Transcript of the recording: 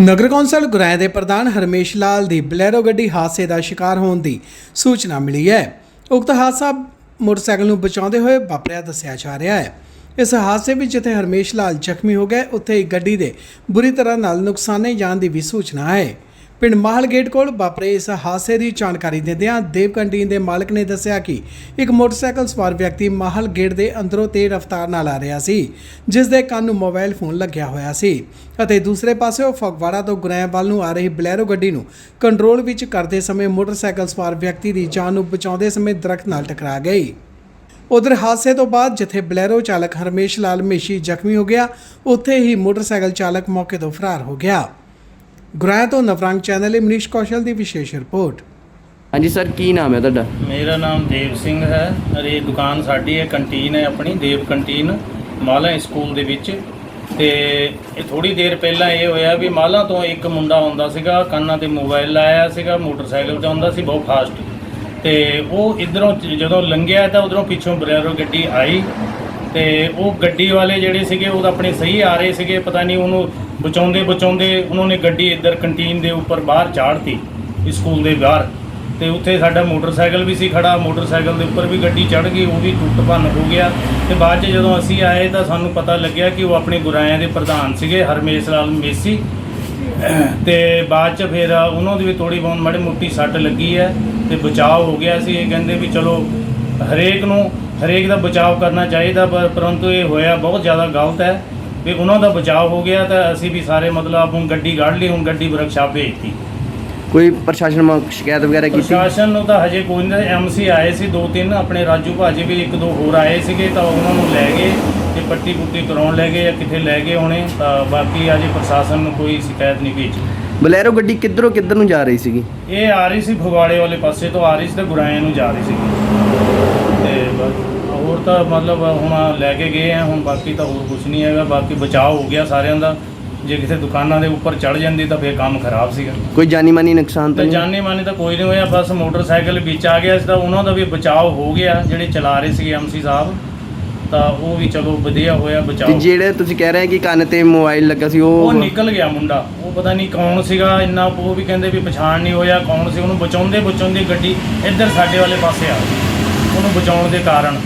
ਨਗਰ council ਗੁਰਾਇਆ ਦੇ ਪ੍ਰਧਾਨ ਹਰਮੇਸ਼ ਲਾਲ ਦੀ Bolero ਗੱਡੀ ਹਾਦਸੇ ਦਾ ਸ਼ਿਕਾਰ ਹੋਣ ਦੀ ਸੂਚਨਾ ਮਿਲੀ ਹੈ। ਉਕਤ ਹਾਦਸਾ ਮੋਟਰਸਾਈਕਲ ਨੂੰ ਬਚਾਉਂਦੇ ਹੋਏ ਵਾਪਰਿਆ ਦੱਸਿਆ ਜਾ ਰਿਹਾ ਹੈ। ਇਸ ਹਾਦਸੇ ਵਿੱਚ ਜਿੱਥੇ ਹਰਮੇਸ਼ ਲਾਲ ਜ਼ਖਮੀ ਹੋ ਗਏ, ਉੱਥੇ ਹੀ ਗੱਡੀ ਦੇ ਬੁਰੀ ਤਰ੍ਹਾਂ ਨਾਲ ਨੁਕਸਾਨੇ ਜਾਣ ਦੀ ਵੀ ਸੂਚਨਾ ਹੈ। ਪਿੰਡ ਮਾਹਲ ਗੇਟ ਕੋਲ ਵਾਪਰੇ ਇਸ ਹਾਦਸੇ ਦੀ ਜਾਣਕਾਰੀ ਦਿੰਦਿਆਂ ਦੇਵ ਕੰਟੀਨ ਦੇ ਮਾਲਕ ਨੇ ਦੱਸਿਆ ਕਿ ਇੱਕ ਮੋਟਰਸਾਈਕਲ ਸਵਾਰ ਵਿਅਕਤੀ ਮਾਹਲ ਗੇਟ ਦੇ ਅੰਦਰੋਂ ਤੇਜ਼ ਰਫ਼ਤਾਰ ਨਾਲ ਆ ਰਿਹਾ ਸੀ ਜਿਸ ਦੇ ਕੰਨ ਨੂੰ ਮੋਬਾਈਲ ਫੋਨ ਲੱਗਿਆ ਹੋਇਆ ਸੀ ਅਤੇ ਦੂਸਰੇ ਪਾਸੇ ਉਹ ਫਗਵਾੜਾ ਤੋਂ ਗੁਰੈਆਂ ਵੱਲ ਨੂੰ ਆ ਰਹੀ ਬਲੈਰੋ ਗੱਡੀ ਨੂੰ ਕੰਟਰੋਲ ਵਿੱਚ ਕਰਦੇ ਸਮੇਂ ਮੋਟਰਸਾਈਕਲ ਸਵਾਰ ਵਿਅਕਤੀ ਦੀ ਜਾਨ ਨੂੰ ਬਚਾਉਂਦੇ ਸਮੇਂ ਦਰਖਤ ਨਾਲ ਟਕਰਾ ਗਈ। ਉਧਰ ਹਾਦਸੇ ਤੋਂ ਬਾਅਦ ਜਿੱਥੇ ਬਲੈਰੋ ਚਾਲਕ ਹਰਮੇਸ਼ ਲਾਲ ਮੇਸ਼ੀ ਜ਼ਖਮੀ ਹੋ ਗਿਆ, ਉੱਥੇ ਹੀ ਮੋਟਰਸਾਈਕਲ ਚਾਲਕ ਮੌਕੇ ਤੋਂ ਫਰਾਰ ਹੋ ਗਿਆ। ਗੁਰਾਇਆ ਤੋਂ ਨਵਰੰਗ ਚੈਨਲ ਲਈ ਮਨੀਸ਼ ਕੌਸ਼ਲ ਦੀ ਵਿਸ਼ੇਸ਼ ਰਿਪੋਰਟ। ਹਾਂਜੀ ਸਰ ਕੀ ਨਾਮ ਹੈ ਤੁਹਾਡਾ? ਮੇਰਾ ਨਾਮ ਦੇਵ ਸਿੰਘ ਹੈ। ਔਰ ਇਹ ਦੁਕਾਨ ਸਾਡੀ ਹੈ ਕੰਟੀਨ ਹੈ ਆਪਣੀ ਦੇਵ ਕੰਟੀਨ ਮਾਲਾ ਸਕੂਲ ਦੇ ਵਿੱਚ। ਤੇ ਇਹ ਥੋੜੀ ਦੇਰ ਪਹਿਲਾਂ ਇਹ ਹੋਇਆ ਵੀ ਮਾਲਾ ਤੋਂ ਇੱਕ ਮੁੰਡਾ ਆਉਂਦਾ ਸੀਗਾ ਕੰਨਾਂ ਤੇ ਮੋਬਾਈਲ ਲਾਇਆ ਸੀਗਾ ਮੋਟਰਸਾਈਕਲ ਤੇ ਆਉਂਦਾ ਸੀ ਬਹੁਤ ਫਾਸਟ। ਤੇ ਉਹ ਇਧਰੋਂ ਜਦੋਂ ਲੰਘਿਆ ਤਾਂ ਉਧਰੋਂ ਪਿੱਛੋਂ ਬਲੈਰੋ ਗੱਡੀ ਆਈ। ਤੇ ਉਹ ਗੱਡੀ ਵਾਲੇ ਜਿਹੜੇ ਸੀਗੇ ਉਹ ਤਾਂ ਆਪਣੇ ਸਹੀ ਆ ਰਹੇ ਸੀਗੇ ਪਤਾ ਨਹੀਂ ਉਹਨੂੰ ਬਚਾਉਂਦੇ ਬਚਾਉਂਦੇ ਉਹਨਾਂ ਨੇ ਗੱਡੀ ਇੱਧਰ ਕੰਟੀਨ ਦੇ ਉੱਪਰ ਬਾਹਰ ਚਾੜਤੀ ਸਕੂਲ ਦੇ ਬਾਹਰ। ਤੇ ਉੱਥੇ ਸਾਡਾ ਮੋਟਰਸਾਈਕਲ ਵੀ ਸੀ ਖੜਾ, ਮੋਟਰਸਾਈਕਲ ਦੇ ਉੱਪਰ ਵੀ ਗੱਡੀ ਚੜ ਗਈ, ਉਹ ਵੀ ਟੁੱਟ ਭੰਨ ਹੋ ਗਿਆ। ਤੇ ਬਾਅਦ 'ਚ ਜਦੋਂ ਅਸੀਂ ਆਏ ਤਾਂ ਸਾਨੂੰ ਪਤਾ ਲੱਗਿਆ ਕਿ ਉਹ ਆਪਣੇ ਗੁਰਾਇਆਂ ਦੇ ਪ੍ਰਧਾਨ ਸੀਗੇ, ਹਰਮੇਸ਼ ਲਾਲ ਮੇਸੀ। ਤੇ ਬਾਅਦ 'ਚ ਫਿਰ ਉਹਨਾਂ ਦੀ ਵੀ ਥੋੜੀ ਬਹੁਤ ਮਾੜੀ ਮੋਟੀ ਸੱਟ ਲੱਗੀ ਹੈ ਤੇ ਬਚਾਅ ਹੋ ਗਿਆ ਸੀ। ਇਹ ਕਹਿੰਦੇ ਵੀ ਚਲੋ ਹਰੇਕ ਨੂੰ, ਹਰੇਕ ਦਾ ਬਚਾਅ ਕਰਨਾ ਚਾਹੀਦਾ, ਪਰ ਪਰੰਤੂ ਇਹ ਹੋਇਆ, ਬਹੁਤ ਜ਼ਿਆਦਾ ਗਲਤ ਹੈ। ਵੀ ਉਹਨਾਂ ਦਾ ਬਚਾਅ ਹੋ ਗਿਆ ਤਾਂ ਅਸੀਂ ਵੀ ਸਾਰੇ ਮਤਲਬ ਹੁਣ ਗੱਡੀ ਕੱਢ ਲਈ ਹੁਣ ਗੱਡੀ ਵਰਕਸ਼ਾਪ ਭੇਜਤੀ। ਕੋਈ ਪ੍ਰਸ਼ਾਸਨ ਨੂੰ ਸ਼ਿਕਾਇਤ ਵਗੈਰਾ ਕੀਤੀ? ਪ੍ਰਸ਼ਾਸਨ ਨੂੰ ਤਾਂ ਹਜੇ ਕੋਈ ਨਹੀਂ ਐਮਸੀ ਆਏ ਸੀ ਦੋ ਤਿੰਨ ਆਪਣੇ ਰਾਜੂ ਭਾਜੀ ਵੀ ਇੱਕ ਦੋ ਹੋਰ ਆਏ ਸੀਗੇ ਤਾਂ ਉਹਨਾਂ ਨੂੰ ਲੈ ਗਏ ਤੇ ਪੱਟੀ ਪੁੱਟੀ ਕਰਾਉਣ ਲੈ ਗਏ ਜਾਂ ਕਿੱਥੇ ਲੈ ਗਏ ਹੋਣੇ ਤਾਂ ਬਾਕੀ ਅਜੇ ਪ੍ਰਸ਼ਾਸਨ ਨੂੰ ਕੋਈ ਸ਼ਿਕਾਇਤ ਨਹੀਂ ਭੇਜੀ। ਬਲੈਰੋ ਗੱਡੀ ਕਿੱਧਰੋਂ ਕਿੱਧਰ ਨੂੰ ਜਾ ਰਹੀ ਸੀਗੀ? ਇਹ ਆ ਰਹੀ ਸੀ ਫਗਵਾੜੇ ਵਾਲੇ ਪਾਸੇ ਤੋਂ ਆ ਰਹੀ ਸੀ ਤੇ ਗੁਰਾਇਆਂ ਨੂੰ ਜਾ ਰਹੀ ਸੀ ਤੇ ਬਸ। ਹੋਰ ਤਾਂ ਮਤਲਬ ਹੁਣ ਲੈ ਕੇ ਗਏ ਆ ਹੁਣ ਬਾਕੀ ਤਾਂ ਹੋਰ ਕੁਝ ਨਹੀਂ ਹੈਗਾ ਬਾਕੀ ਬਚਾਅ ਹੋ ਗਿਆ ਸਾਰਿਆਂ ਦਾ। ਜੇ ਕਿਸੇ ਦੁਕਾਨਾਂ ਦੇ ਉੱਪਰ ਚੜ ਜਾਂਦੀ ਤਾਂ ਫੇਰ ਕੰਮ ਖਰਾਬ ਸੀਗਾ। ਕੋਈ ਜਾਨੀ ਮਾਨੀ ਨੁਕਸਾਨ ਤਾਂ ਤੇ ਨਹੀਂ? ਜਾਨੀ ਮਾਨੀ ਤਾਂ ਕੋਈ ਨਹੀਂ ਹੋਇਆ ਬਸ ਮੋਟਰਸਾਈਕਲ ਵਿੱਚ ਆ ਗਿਆ ਸੀ ਤਾਂ ਉਹਨਾਂ ਦਾ ਵੀ ਬਚਾਅ ਹੋ ਗਿਆ ਜਿਹੜੇ ਚਲਾ ਰਹੇ ਸੀ ਐਮਸੀ ਸਾਹਿਬ। ਤਾਂ ਉਹ ਵੀ ਚਲੋ ਵਧੀਆ ਹੋਇਆ ਤੇ ਬਚਾਅ ਜਿਹੜੇ ਤੁਸੀਂ ਕਹਿ ਰਹੇ ਕਿ ਕੰਨ ਤੇ ਮੋਬਾਈਲ ਲੱਗਾ ਸੀ ਉਹ ਉਹ ਨਿਕਲ ਗਿਆ ਮੁੰਡਾ। ਉਹ ਪਤਾ ਨਹੀਂ ਕੌਣ ਸੀਗਾ ਇੰਨਾ ਉਹ ਵੀ ਕਹਿੰਦੇ ਵੀ ਪਛਾਣ ਨਹੀਂ ਹੋਇਆ ਕੌਣ ਸੀ ਉਹਨੂੰ ਬਚਾਉਂਦੇ ਬਚਾਉਂਦੇ ਗੱਡੀ ਇੱਧਰ ਸਾਡੇ ਵਾਲੇ ਪਾਸੇ ਆ ਗਈ। ਉਹਨੂੰ ਬਚਾਉਣ ਦੇ ਕਾਰਨ।